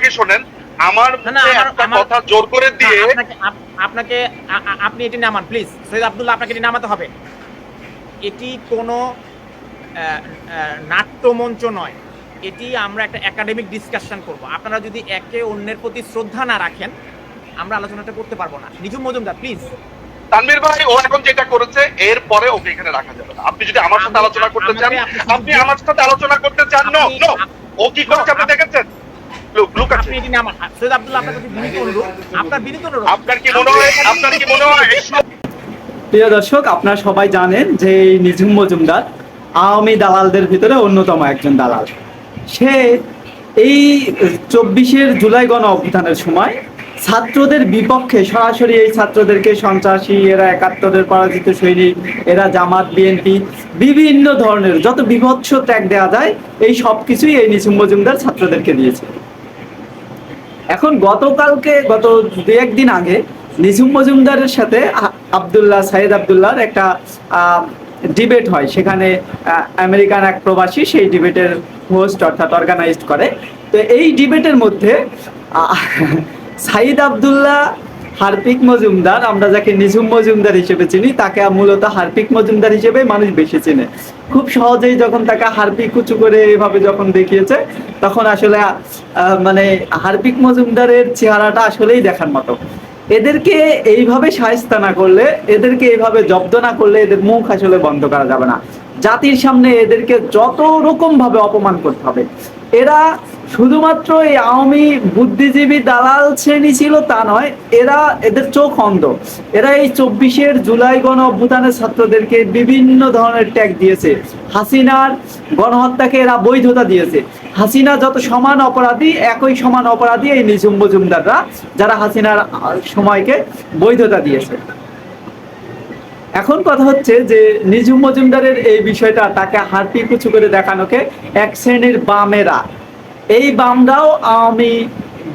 আগে শোনেন আমার একটা কথা জোর করে দিয়ে আপনাকে আপনি এটি নামান প্লিজ। সৈয়দ আব্দুল্লাহ আপনাকে এটি নামাতে হবে। এটি কোনো নাট্যমঞ্চ নয়। এটি আমরা একটা একাডেমিক ডিসকাশন করব। আপনারা যদি একে অন্যের প্রতি শ্রদ্ধা না রাখেন আমরা আলোচনাটা করতে পারব না। নিজুম মজুমদার প্লিজ। তানভীর ভাই ও এখন যেটা করেছে এর পরে ওকে এখানে রাখা যাবে না। আপনি যদি আমার সাথে আলোচনা করতে চান আপনি- আমার সাথে আলোচনা করতে চান নো নো ও কি করছে আপনি- দেখেছেন? লুক আপনার কি মনে হয়? আপনার কি মনে হয়? প্রিয় দর্শক আপনারা সবাই জানেন যে এই নিঝুম মজুমদার আওয়ামী দালালদের ভিতরে অন্যতম একজন দালাল। সে এই চব্বিশের জুলাই গণ অভ্যুত্থানের সময় ছাত্রদের বিপক্ষে সরাসরি এই ছাত্রদেরকে সন্ত্রাসী এরা একাত্তরের পরাজিত সৈনিক এরা জামাত বিএনপি বিভিন্ন ধরনের যত বিভৎস ত্যাগ দেওয়া যায় এই সব কিছুই এই নিঝুম মজুমদার ছাত্রদেরকে দিয়েছে। এখন গতকালকে, গত দু একদিন আগে নিঝুম মজুমদারের সাথে আব্দুল্লাহ সাইদ আব্দুল্লাহর একটা ডিবেট হয়। সেখানে আমেরিকান এক প্রবাসী সেই ডিবেটের হোস্ট অর্থাৎ অর্গানাইজড করে। তো এই ডিবেটের মধ্যে সাইদ আব্দুল্লাহ, হারপিক মজুমদার, আমরা যাকে নিঝুম মজুমদার হিসেবে চিনি, তাকে মূলত হারপিক মজুমদার হিসেবে মানুষ বেশি চেনে। খুব সহজেই যখন তাকে হারপিক উঁচু করে এভাবে যখন দেখিয়েছে তখন আসলে মানে হারপিক মজুমদারের চেহারাটা আসলেই দেখার মতো। এদেরকে এইভাবে সায়স্তা না করলে, এদেরকে এইভাবে জব্দ না করলে এদের মুখ আসলে বন্ধ করা যাবে না। জাতির সামনে এদেরকে যত রকম ভাবে অপমান করতে হবে, এরা শুধুমাত্র এই আওয়ামী বুদ্ধিজীবী দালাল শ্রেণি ছিল তা নয়, এরা এদের চোখ অন্ধ। এরা এই চব্বিশের জুলাই গণ অভ্যুত্থানের ছাত্রদেরকে বিভিন্ন ধরনের ট্যাগ দিয়েছে। হাসিনার গণহত্যাকে এরা বৈধতা দিয়েছে। হাসিনা যত সমান অপরাধী, একই সমান অপরাধী এই নিঝুম মজুমদাররা যারা হাসিনার সময়কে বৈধতা দিয়েছে। এখন কথা হচ্ছে যে নিজুম মজুমদারের এই বিষয়টা তাকে হারপি কুচু করে দেখানোকে এক শ্রেণির বামেরা। এই বামরাও আওয়ামী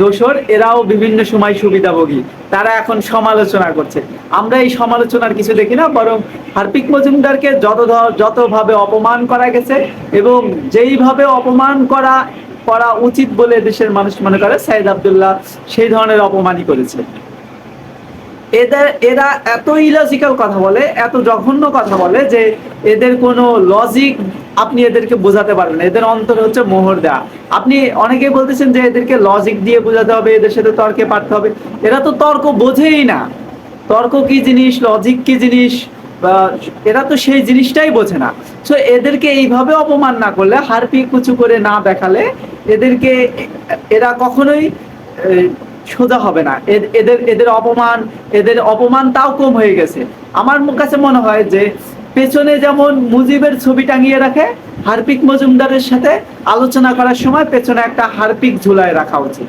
দোসর এরাও বিভিন্ন সময় সুবিধাভোগী। তারা এখন সমালোচনা করছে। আমরা এই সমালোচনার কিছু দেখি না, বরং হার্পিক মজুমদারকে যত যতভাবে অপমান করা গেছে এবং যেইভাবে অপমান করা করা উচিত বলে দেশের মানুষ মনে করে সাইদ আবদুল্লাহ সেই ধরনের অপমানই করেছে। এদের, এরা এত ইলজিক্যাল কথা বলে, এত জঘন্য কথা বলে যে এদের কোনো লজিক আপনি এদেরকে বোঝাতে পারবেন। এদের অন্তর হচ্ছে মোহর দেয়া। আপনি অনেকেই বলতেছেন যে এদেরকে লজিক দিয়ে বোঝাতে হবে, এদের সাথে তর্কে পারতে হবে। এরা তো তর্ক বোঝেই না। তর্ক কি জিনিস লজিক কি জিনিস এরা তো সেই জিনিসটাই বোঝে না। সো এদেরকে এইভাবে অপমান না করলে হারপি কুচু করে না দেখালে, এদেরকে এরা কখনোই সোজা হবে না। এদের এদের অপমান এদের অপমান তাও কম হয়ে গেছে। আমার কাছে মনে হয় যে, পেছনে যেমন মুজিবের ছবি টাঙিয়ে রাখে, হারপিক মজুমদারের সাথে আলোচনা করার সময় পেছনে একটা হারপিক ঝুলায় রাখা উচিত।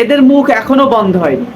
এদের মুখ এখনও বন্ধ হয়নি।